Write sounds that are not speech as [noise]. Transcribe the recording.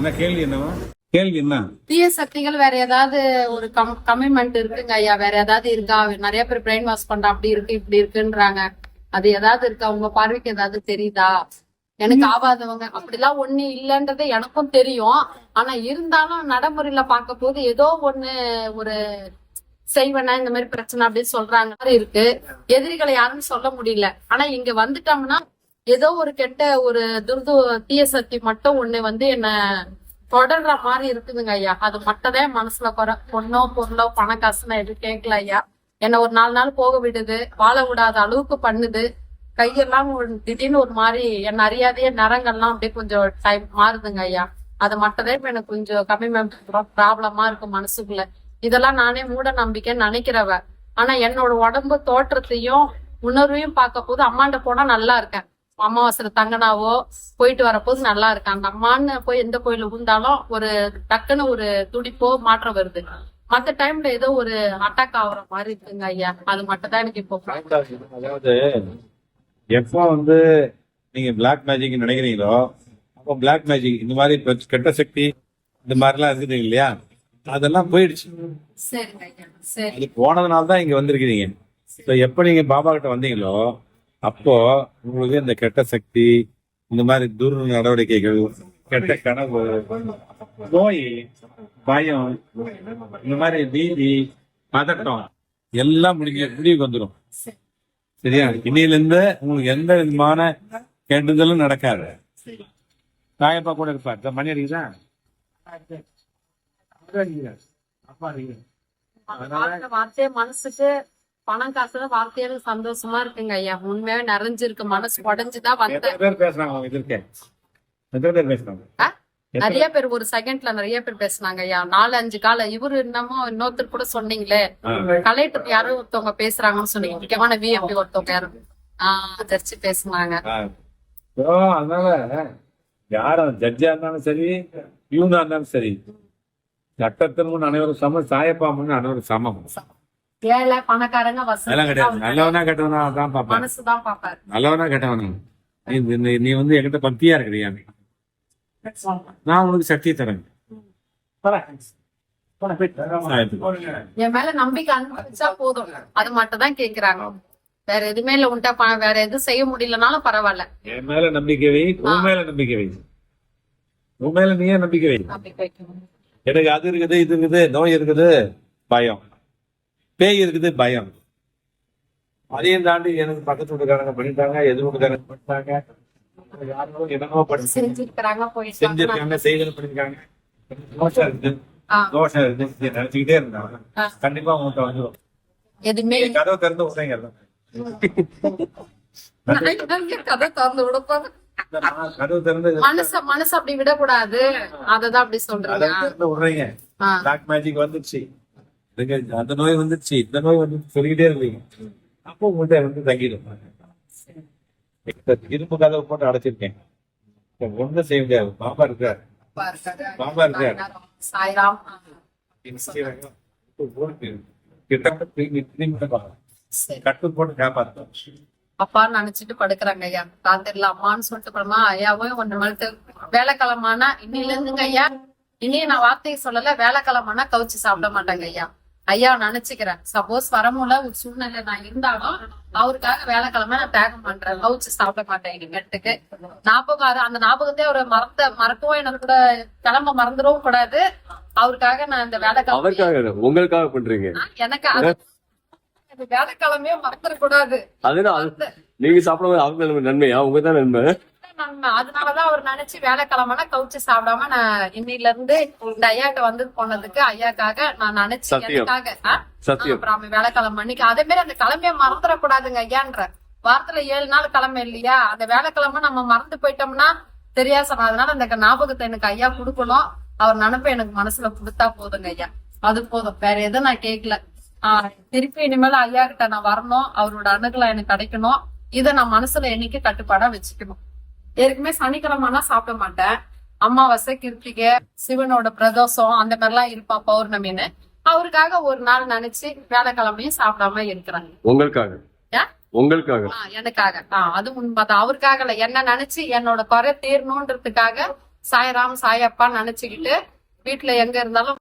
என்ன கேள்வி என்னவா? கேள்வி என்ன? தீய சக்திகள் வேற ஏதாவது ஒரு கம் கமிட்மெண்ட் இருக்குங்க ஐயா. வேற ஏதாவது இருக்கா? நிறைய பேர் பிரெயின் வாஷ் பண்ற அப்படி இருக்கு இப்படி இருக்குன்றாங்க. அது ஏதாவது இருக்கா? உங்க பார்வைக்கு ஏதாவது தெரியுதா? எனக்கு ஆகாதவங்க. அப்படிலாம் ஒண்ணு இல்லைன்றது எனக்கும் தெரியும். ஆனா இருந்தாலும் நடைமுறையில பார்க்க போது ஏதோ ஒண்ணு ஒரு செய்வன இந்த மாதிரி பிரச்சனை அப்படின்னு சொல்றாங்க. மாதிரி இருக்கு. எதிரிகளை யாரும் சொல்ல முடியல. ஆனா இங்க வந்துட்டோம்னா ஏதோ ஒரு கெட்ட ஒரு துர்து தீய சக்தி மட்டும் ஒண்ணு வந்து என்ன தொடர்ற மாதிரி இருக்குதுங்க ஐயா. அது மட்டும்தான் மனசுல குறை. பொண்ணோ பொருளோ பண காசுன்னு எதுவும் கேட்கல ஐயா. என்ன ஒரு நாலு நாள் போக விடுது. வாழ விடாத அளவுக்கு பண்ணுது. கையெல்லாம் திடீர்னு ஒரு மாதிரி என்ன அறியாதையே நரங்கள்லாம் அப்படியே கொஞ்சம் டைம் மாறுதுங்க ஐயா. அது மட்டும்தான் இப்ப எனக்கு கொஞ்சம் கம்மி ப்ராப்ளமா இருக்கும் மனசுக்குள்ள. இதெல்லாம் நானே மூட நம்பிக்கைன்னு நினைக்கிறவ. ஆனா என்னோட உடம்பு தோற்றத்தையும் உணர்வையும் பார்க்க போது அம்மாண்ட போனா நல்லா இருக்கேன். அமாவாசை தங்கனாவோ போயிட்டு வரப்போது நல்லா இருக்கேன் அந்த அம்மான்னு போய் எந்த கோயில இருந்தாலும் ஒரு டக்குன்னு ஒரு துடிப்போ மாற்றம் வருது. மத்த டைம்ல ஏதோ ஒரு அட்டாக் ஆகுற மாதிரி இருக்குங்க ஐயா. அது மட்டும் தான் எனக்கு இப்போ அதாவது எப்போ வந்து நீங்க பிளாக் மேஜிக் நினைக்கிறீங்களோ அப்போ பிளாக் மேஜிக் இந்த மாதிரி கெட்ட சக்தி இந்த மாதிரிலாம் இருக்குது இல்லையா? அதெல்லாம் போயிடுச்சு. சரி. அது போனதுனால தான் இங்க வந்திருக்கிறீங்க. ஸோ எப்போ நீங்க பாபா கிட்ட வந்தீங்களோ அப்போ உங்களுக்கு இந்த கெட்ட சக்தி இந்த மாதிரி துர் நடவடிக்கைகள் கெட்ட கனவு நோய் பயம் இந்த மாதிரி பீதி பதட்டம் எல்லாம் முடிஞ்ச முடிவுக்கு வந்துடும் சரி சரியா? இன்னையில இருந்து உங்களுக்கு எந்த விதமான கெடுதலும் நடக்காது. தாயப்பா கூட இருப்பார். இந்த மணி அடிக்குதா? அப்பா வார்த்தையே மனசுக்கு பணம் காசு வார்த்தையால சந்தோஷமா இருக்குங்க ஐயா. உண்மையாவே நிறைஞ்சிருக்கு. மனசு உடஞ்சுதான் வந்தேன்? நிறைய பேர் ஒரு செகண்ட்ல நிறைய பேர் பேசுனாங்க ஐயா. நாலு அஞ்சு கால. இவரு என்னமோ இன்னொருத்தர் கூட சொன்னீங்களே. கலெக்டர் யாரோ ஒருத்தவங்க பேசுறாங்கன்னு சொன்னீங்க. முக்கியமான வி அப்படி ஒருத்தவங்க யாரும் ஆஹ் தெரிச்சு பேசுனாங்க. அதனால யாரும் ஜட்ஜா இருந்தாலும் சரி பியூனா இருந்தாலும் சரி. சட்டத்தின் முன் அனைவரும் சமம் சாயப்பா முன் அனைவரும் சமம். ஏழை பணக்காரங்க அதெல்லாம் கிடையாது. வசதி நல்லவனா கெட்டவனா தான் பாப்பேன் மனசுதான் பாப்பாரு நல்லவனா கெட்டவனா? நீ நீ- நீ வந்து என்கிட்ட பக்தியா இருக்கிறியா நீ? நான் உனக்கு சக்தி தரேன். என் மேல நம்பிக்கை அனுபவிச்சா போதும். அது மட்டும் தான் கேக்குறாங்க. வேற எதுவுமே இல்ல உன்ட்ட பணம் வேற எதுவும் செய்ய முடியலனாலும் பரவாயில்ல. என் மேல நம்பிக்கை வை உன் மேல நம்பிக்கை வை. உன் மேல நீயே நம்பிக்கை வை. நம்பிக்கை வைக்கணும். எனக்கு அது இருக்குது இது இருக்குது நோய் இருக்குது பயம். பேய் இருக்குது பயம். அதையும் தாண்டி எனக்கு பக்கத்து வீட்டுக்காரங்க பண்ணிட்டாங்க எதிர் வீட்டுக்காரங்க பண்ணிட்டாங்க. யாரோ என்னமோ பண்ணி செஞ்சிருக்கிறாங்க போயிட்டு செஞ்சிருக்காங்க செய்தல் பண்ணிருக்காங்க. தோஷம் இருக்குது ஆ. தோஷம் இருக்குது இதை நினைச்சுக்கிட்டே இருந்தாங்க. ஆ. கண்டிப்பா உங்கள்கிட்ட வந்துடும் எதுவுமே நீங்க கதவை திறந்து விட்றீங்க [laughs] கதை திறந்து விடப்போது நான் கதவு திறந்து மனச மனசு அப்படி விடக்கூடாது. அததான் அப்படி சொல்றீங்க. கதவு திறந்து விடுறீங்க. பிளாக் மேஜிக் வந்துருச்சு. இதுங்க அந்த நோய் வந்துருச்சு இந்த நோய் வந்து சொல்லிக்கிட்டே இருக்கீங்க அப்போ உங்கள்கிட்ட வந்து தங்கிடும் இரும்பு கதவு போட்டு அடைச்சிருக்கேன். ஒண்ணும் செய்ய முடியாது. பாப்பா இருக்காரு. பாபா இருக்காரு. சாய்ராம் கிட்ட போட்டு காப்பாத்தோம் அப்பான்னு நினைச்சிட்டு படுக்கிறாங்க ஐயா. ராத்திரில அம்மான்னு சொல்லிட்டு போறமா ஐயாவும் ஒண்ணு மறுத்து வேலைக்கிழமானா இன்னில இருந்துங்க ஐயா. இனிய நான் வார்த்தையை சொல்லல வேலைக்கிழமானா கவுச்சு சாப்பிட மாட்டாங்க ஐயா. ஐயா நினைச்சுக்கிறேன். சப்போஸ் வரமுல ஒரு சூழ்நிலை நான் இருந்தாலும் அவருக்காக வேலைக்கிழமை நான் தியாகம் பண்றேன். கவுச்சு சாப்பிட மாட்டேன் இனிமேட்டுக்கு ஞாபகம் வர- அந்த ஞாபகத்தை அவரை மறந்த மறக்கவும் எனக்கு கூட கிளம்ப மறந்துடவும் கூடாது. அவருக்காக நான் இந்த வேலைக்கிழமை உங்களுக்காக பண்றீங்க. எனக்கு அது அது வேலைக்கிழமையே மறந்துடக்கூடாது. அதுதான் அது- நீங்க சாப்பிடும்போது அவங்க நன்மை- நன்மையா? உங்க தான் நன்மை? நன்மை. அதனாலதான் அவர் நினைச்சு வேலைக்கிழமைனா கவுச்சு சாப்பிடாம நான் இன்னில இருந்து இந்த ஐயாட்ட வந்து போனதுக்கு ஐயாக்காக நான் நினைச்சு. எனக்காக அப்புறம் அவன் வேலைக்கிழமை அன்னைக்கு அதே மாதிரி அந்த கிழமைய மறந்துடக்கூடாதுங்க ஐயான்ற. வாரத்துல ஏழு நாள் கிழமை இல்லையா? அந்த வேலைக்கிழமை நம்ம மறந்து போயிட்டோம்னா தெரியா சொன்ன அதனால அந்த ஞாபகத்தை எனக்கு ஐயா கொடுக்கணும். அவர் நினைப்ப எனக்கு மனசுல கொடுத்தா போதுங்க ஐயா. அது போதும். வேற எதுவும் நான் கேட்கல ஆஹ் திருப்பி இனிமேல் ஐயா கிட்ட நான் வரணும். அவரோட அணுகலாம் எனக்கு கிடைக்கணும். இதை நான் மனசுல என்னைக்கு கட்டுப்பாடா வச்சுக்கணும். ஏற்கனவே சனிக்கிழமைனா சாப்பிட மாட்டேன். அமாவாசை கிருத்திகை சிவனோட பிரதோஷம் அந்த மாதிரிலாம் இருப்பான் பௌர்ணமின்னு. அவருக்காக ஒரு நாள் நினைச்சு வேலைக்கிழமையும் சாப்பிடாம இருக்கிறாங்க. உங்களுக்காக? உங்களுக்காக. எனக்காக. ஆஹ் அது உண்மைதான். அவருக்காக இல்ல என்ன நினைச்சு என்னோட குறை தீரணுன்றதுக்காக சாய்ராம் சாயப்பா நினைச்சுக்கிட்டு வீட்டுல எங்க இருந்தாலும்